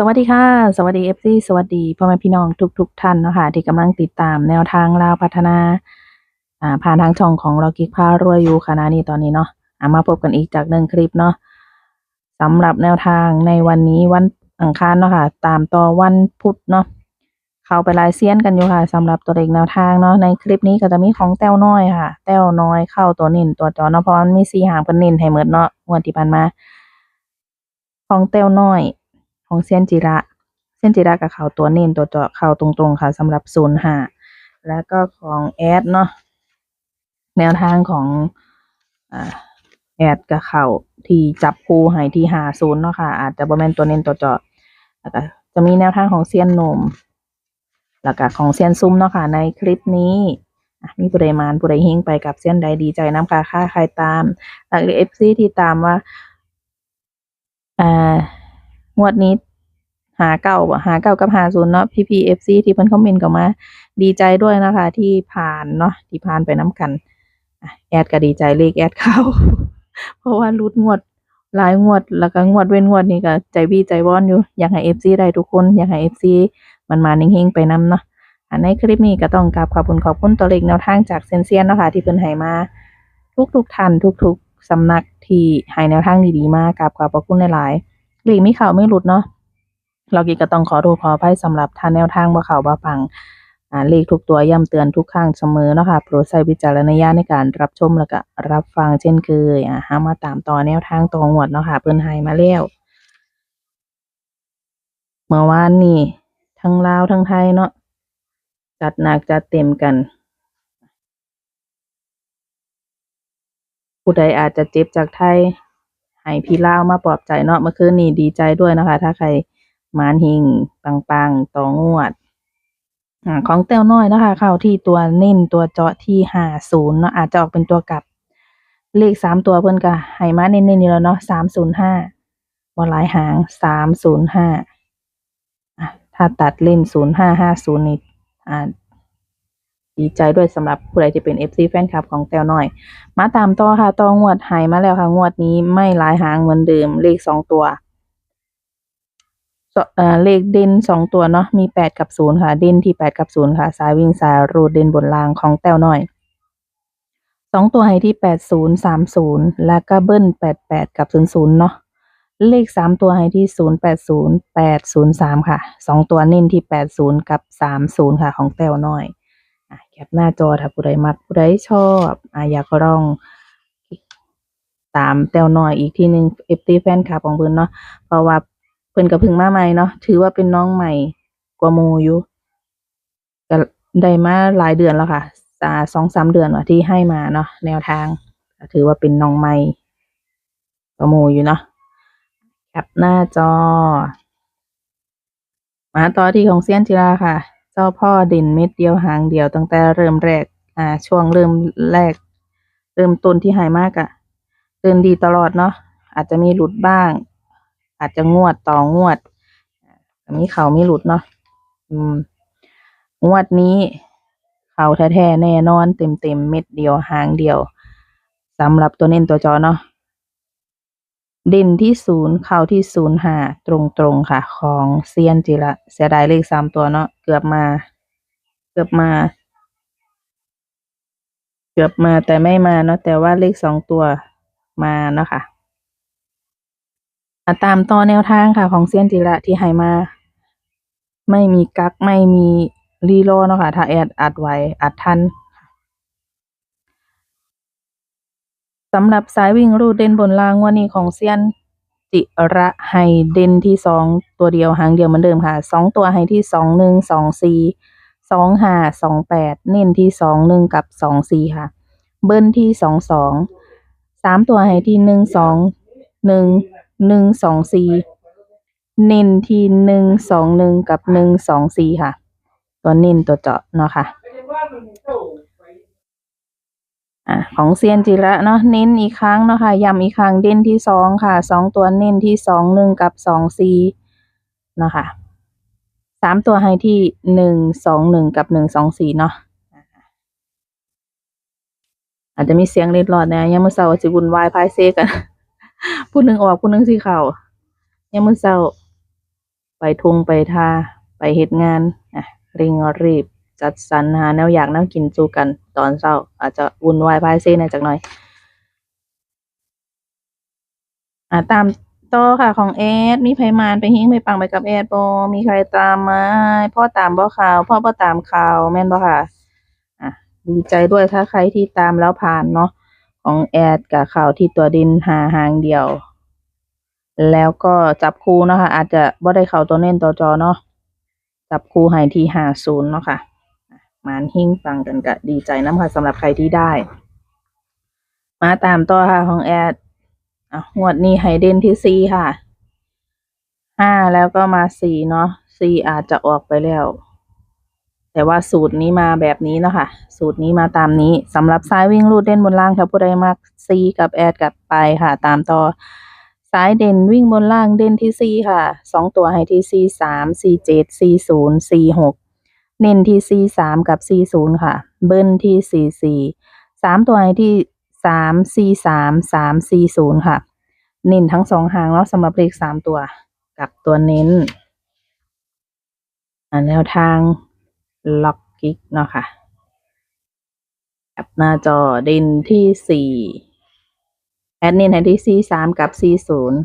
สวัสดีค่ะ สวัสดี FC สวัสดีพ่อแม่พี่น้องทุกๆท่านเนาะค่ะที่กำลังติดตามแนวทางลาวพัฒนาอ่าผ่านทางช่องของเรากิกพารวยอยู่ขณะนี้ตอนนี้เนาะอ่ามาพบกันอีกจากหนึ่งคลิปเนาะสำหรับแนวทางในวันนี้วันอังคารเนาะค่ะตามต่อวันพุธเนาะเข้าไปลายเซียนกันอยู่ค่ะสำหรับตัวเลขแนวทางเนาะในคลิปนี้ก็จะมีของแต้วน้อยค่ะ แต้วน้อยเข้าตัวน้นตัวจอเนาะเพราะมันมีสีหางเป็นน้นให้เหมดเนาะงวดที่ผ่านมา ของแต้วน้อย ของเซียนจิระ เส้นจิระกับเขาตัวเน้นตัวเจาะเขาตรงๆค่ะสำหรับศูนย์ห้าแล้วก็ของแอดเนาะแนวทางของอแอดกับเขาที่จับคู่ให้ที่หาศูนย์เนาะค่ะ อาจจะบ่แม่นตัวเน้นตัวเจาะแล้วก็จะมีแนวทางของเซียนหนมแล้วก็ของเซียนซุ้มเนาะค่ะในคลิปนี้มีผู้ใดมานผู้ใดเฮงไปกับเซียนใดดีใจน้ำค่ะค่าใครตามหลักเอฟซีที่ตามว่าอ่า งวดนี้หาเก้าหาเก้ากับหาศูนย์เนาะพี่พีเอฟซีที่เพิ่นคอมเมนต์ก็มา ดีใจด้วยนะคะ ที่ผ่านเนาะที่ผ่านไปน้ำกันแอดก็ดีใจเลขแอดเข้า เพราะว่ารุดงวดหลายงวด แล้วก็งวดเว้นงวดนี่ก็ใจบี้ใจว้อนอยู่ อยากให้เอฟซีได้ทุกคน อยากให้เอฟซีมันมาเฮงๆไปนำเนาะในคลิปนี้ก็ต้องกราบขอบคุณขอบคุณตัวเลขแนวทางจากเซนเซียนเนาะคะ ที่เพิ่นให้มา ทุกๆท่านทุกๆสำนักที่ให้แนวทางดีๆมากกราบขอบพระคุณหลายๆ เลขไม่เข้าไม่หลุดเนาะเรากีก็ต้องขอโทษขออภัยสำหรับท่านแนวทางบ่เข้าบ่ฟังอ่าเลขทุกตัวย้ำเตือนทุกครั้งเสมอเนาะค่ะโปรดใช้วิจารณญาณในการรับชมแล้วก็รับฟังเช่นเคยอ่าหามาตามต่อแนวทางต่องวดเนาะค่ะเพิ่นให้มาแล้วเมื่อวานนี้ทั้งลาวทั้งไทยเนาะจัดหนักจัดเต็มกัน ผู้ใดอาจจะเจ็บจากไทย ให้พี่เล่ามาปลอบใจเนาะเมื่อคืนนี้ดีใจด้วยนะคะ ถ้าใครมานหิงปังๆต่องวดอของแต้วน้อยนะคะ เข้าที่ตัวเน้นตัวเจาะที่ห้าศูนย์เนาะอาจจะออกเป็นตัวกลับ เลขสามตัวเพิ่อนก็ให้มาเน้นๆอยู่แล้วเนาะสามศูนย์ห้าบ่หลายหางสามศูนย์ห้าถ้าตัดเล่นศูนย์ห้าห้าศูนย์นี่อ่า ดีใจด้วยสำหรับผู้ใดที่เป็น FC แฟนคลับของแต้วน้อย มาตามต่อค่ะต่องวดหายมาแล้วค่ะงวดนี้ไม่หลายหางเหมือนเดิมเลขสองตัวเลขเด่นสองตัวเนาะมีแปดกับศูนย์ค่ะ เด่นที่แปดกับศูนย์ค่ะ สายวิ่งสายรูดเด่นบนรางของแต้วน้อยสองตัวให้ที่แปดศูนย์สามศูนย์แล้วก็เบิ้ลแปดแปดกับศูนย์ศูนย์เนาะเลขสามตัวให้ที่ศูนย์แปดศูนย์แปดศูนย์สามค่ะสองตัวเน้นที่แปดศูนย์กับสามศูนย์ค่ะของแต้วน้อย แคปหน้าจอถ้าผู้ใดมักผู้ใดชอบอะอยากลองตามแต้วน้อยอีกทีหนึ่งเอฟตีแฟนคลับของเพิ่นเนาะเพราะว่าเพิ่นก็เพิ่งมาใหม่เนาะถือว่าเป็นน้องใหม่กว่าหมู่อยู่ก็ได้มาหลายเดือนแล้วค่ะสองสามเดือนว่าที่ให้มาเนาะแนวทาง ถือว่าเป็นน้องใหม่กว่าหมู่อยู่เนาะแคปหน้าจอ มาต่อที่ของเซียนจิราค่ะ เจ้าพ่อด่นเม็ดเดียวหางเดียวตั้งแต่เริ่มแรก อ่า ช่วงเริ่มแรก เริ่มต้นที่หายมากอะ่ะเดินดีตลอดเนาะอาจจะมีหลุดบ้าง อาจจะงวดต่องวดอ่ามีเขามีหลุดเนาะอืม งวดนี้ เขาแท้ๆแน่นอนเต็มเต็มเม็ดเดียวหางเดียวสำหรับตัวเน้นตัวจอเนาะ เด่นที่ศูนย์เข้าที่ศูนย์หาตรงๆค่ะ ของเซียนจิระเสียดายเลขสามตัวเนาะเกือบมา เกือบมา เกือบมาแต่ไม่มาเนาะแต่ว่าเลขสองตัวมาเนาะค่ะอะตามต่อแนวทางค่ะ ของเซียนจิระที่ให้มา ไม่มีกักไม่มีรีโลเนาะค่ะถ้าแอดอัดไว้อัดทัน สำหรับสายวิ่งรูดเด่นบนรางวันนี้ของเซียนจิระไฮเด่นที่สองตัวเดียวหางเดียวเหมือนเดิมค่ะสองตัวไฮที่สองหนึ่งสองสี่สองห้าสองแปดเน้นที่สองหนึ่งกับสองสี่ค่ะ เบิ้ลที่สองสองสามตัวไฮที่หนึ่งสองหนึ่งหนึ่งสองสี่เน้นที่หนึ่งสองหนึ่งกับหนึ่งสองสี่ค่ะ ตัวเน้นตัวเจาะเนาะค่ะ อะของเซียนจิระเนาะเน้นอีกครั้งเนาะค่ะย้ำอีกครั้งเด่นที่สองค่ะสองตัวเน้นที่สองหนึ่งกับสองสี่เนาะค่ะสามตัวให้ที่หนึ่งสองหนึ่งกับหนึ่งสองสี่เนาะอาจจะมีเสียงเล็ดลอดนะยังมือเศร้าสิบุญวายพายเซกันผู้หนึ่งออกผู้หนึ่งสีเข่ายังมือเศร้า ไปทงไปทา ไปเฮ็ดงานอะเร่งรีบ จัดสรรหาแนวอยากแนวกินสู่กัน ตอนเช้า อาจจะวุ่นวายพายเซหน่อยจักหน่อยอ่าตามต่อค่ะของแอดมีไผมานไปเฮงไปปังไปกับแอดบ่มีใครตามไหมพ่อตามบ่ข่าว พ่อบ่ตามข่าวแม่นบ่ค่ะ อะดีใจด้วยถ้าใครที่ตามแล้วผ่านเนาะของแอดกับข่าวที่ตัวดินหาหางเดียว แล้วก็จับคู่เนาะคะอาจจะบ่ได้เข้าตัวเน้นตัวจอเนาะจับคู่ให้ที่หาศูนย์เนาะคะ่ะ มานหิ้งปังกันก็ดีใจน้ำค่ะสำหรับใครที่ได้ มาตามต่อค่ะของแอดอะงวดนี้ให้เดนที่สี่ค่ะห้าแล้วก็มาสี่เนาะสี่อาจจะออกไปแล้ว แต่ว่าสูตรนี้มาแบบนี้เนาะค่ะ สูตรนี้มาตามนี้สำหรับซ้ายวิ่งรูดเด่นบนล่างค่ะผู้ใดมักซีกับแอดกับไปค่ะ ตามต่อซ้ายเด่นวิ่งบนล่างเด่นที่ซีค่ะสองตัวให้ที่ซีสามซีเจ็ดซีศูนย์ซีหก เน้นที่ามกับซีศูนย์ค่ะ เบิ้ลที่สามตัวไอที่สามซีสามสามซีศูนย์ค่ะ เน้นทั้งสองหางเนาะสำหรับเลข 3 ตัว กับตัวเน้นแนวทางล็อกกิกเนาะค่ะกับหน้าจอเด่นที่สี่แอดเน้นให้ที่สามกับซีศูนย์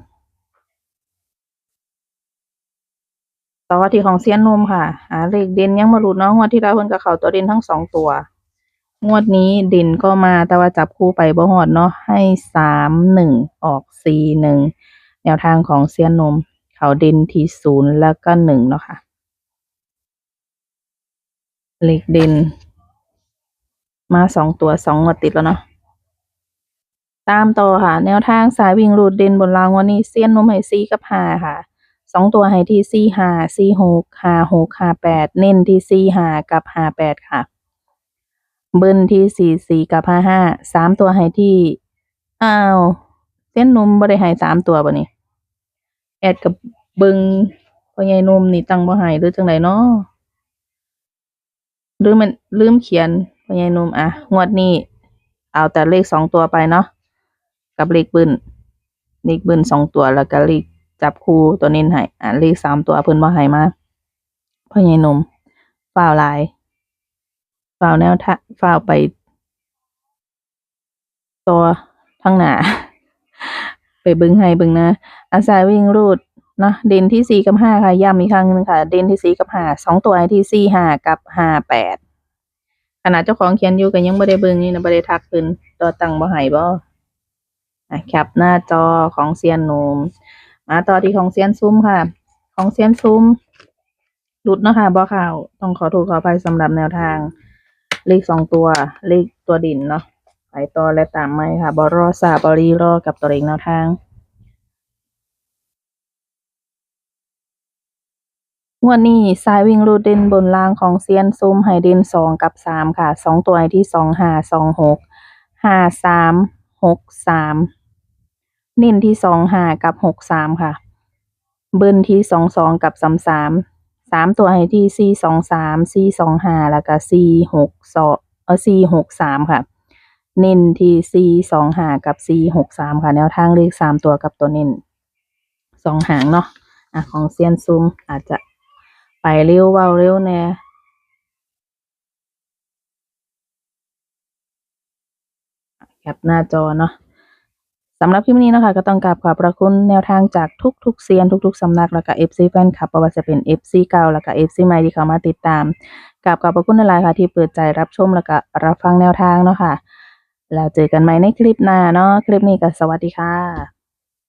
ต่อที่ของเซียนนมค่ะอ่าเลขเด่นยังมาหลุดเนาะงวดที่แล้วเพิ่นกับเขาตัวเด่นทั้งสองตัว งวดนี้เด่นก็มาแต่ว่าจับคู่ไปบ่ฮอดเนาะให้สามหนึ่งออกสี่หนึ่งแนวทางของเซียนนม เขาเด่นที่ศูนย์แล้วก็หนึ่งเนาะค่ะเลขเด่น มาสองตัวสองงวดติดแล้วเนาะตามต่อค่ะ แนวทางสายวิ่งรูดเด่นบนรางวันนี้เซียนนมให้ซีกับหาค่ะ สองตัวให้ที่ซีหาซีหกหาหกหาแปดเน้นที่ซีหากับหาแปดค่ะ เบิ้ลที่สี่สี่กับห้าห้าสามตัวให้ที่อ้าวเส้นนมบ่ได้ให้สามตัวบ่นี่แอดกับเบิงพ่อใหญ่นมนี่ตั้งบ่ให้หรือจังไดเนาะลืมมันลืมเขียนพ่อใหญ่นุ่มอะงวดนี้ เอาแต่เลขสองตัวไปเนาะกับเลขบึ้นเลขบึ้นสองตัวแล้วก็เลข จับคู่ตัวเน้นให้อะเลขสามตัวเพิ่นบ่ให้มาพ่อใหญ่หนุ่มฝ่าวลายฝ่าวแนวทะฝ่าวไปตัวทั้งหนาไปบิ่งให้บิ่งนะอาศัยวิ่งรูดเนาะเด่นที่สี่กับห้าค่ะย้ำอีกครั้งหนึงค่ะ เด่นที่สี่กับห้าสองตัวให้ที่สี่ห้ากับห้าแปดขณะเจ้าของเขียนอยู่ก็ยังบ่ได้เบิ่งนี่นะบ่ได้ทักขึ้นตัวตั้งบ่ให้บ่แคปหน้าจอของเซียนหนุ่ม มาต่อที่ของเซียนซุ้มค่ะ ของเซียนซุ้มหลุดเนาะค่ะบ่เข้าต้องขอโทษขออภัยสำหรับแนวทาง เลขสองตัว เลขตัวดินเนาะไปต่อและตามไม่ค่ะ บอรอซาบรีรอกับตัวเองแนวทางงวดนี้สายวิ่งรูดเด่นบนล่างของเซียนซุ้มไฮเด่นสองกับสามค่ะสองตัวไอที่สองห้าสองหกห้าสามหกสาม เน้นที่สองห้ากับหกสามค่ะ เบิ้ลที่สองสองกับสามสามสามตัวไอที่สี่สองสามสี่สองห้าแล้วก็สี่หกสองเออสี่หกสามค่ะ เน้นที่สี่สองห้ากับสี่หกสามค่ะ แนวทางเลขสามตัวกับตัวเน้นสองหางเนาะอะของเซียนซุมอาจจะไปเร็วเว้าเร็วแน่แคปหน้าจอเนาะ สำหรับคลิปนี้นะคะก็ต้องกราบขอบพระคุณแนวทางจากทุกๆเซียนทุก ๆสำนักแล้วก็ FC แฟนคลับประว่าจะเป็น FC เก่าแล้วก็ FC ใหม่ที่เข้ามาติดตามกราบขอบพระคุณหลายๆค่ะ ที่เปิดใจรับชมแล้วก็รับฟังแนวทางเนาะค่ะแล้วเจอกันใหม่ในคลิปหน้าเนาะคลิปนี้ก็สวัสดีค่ะ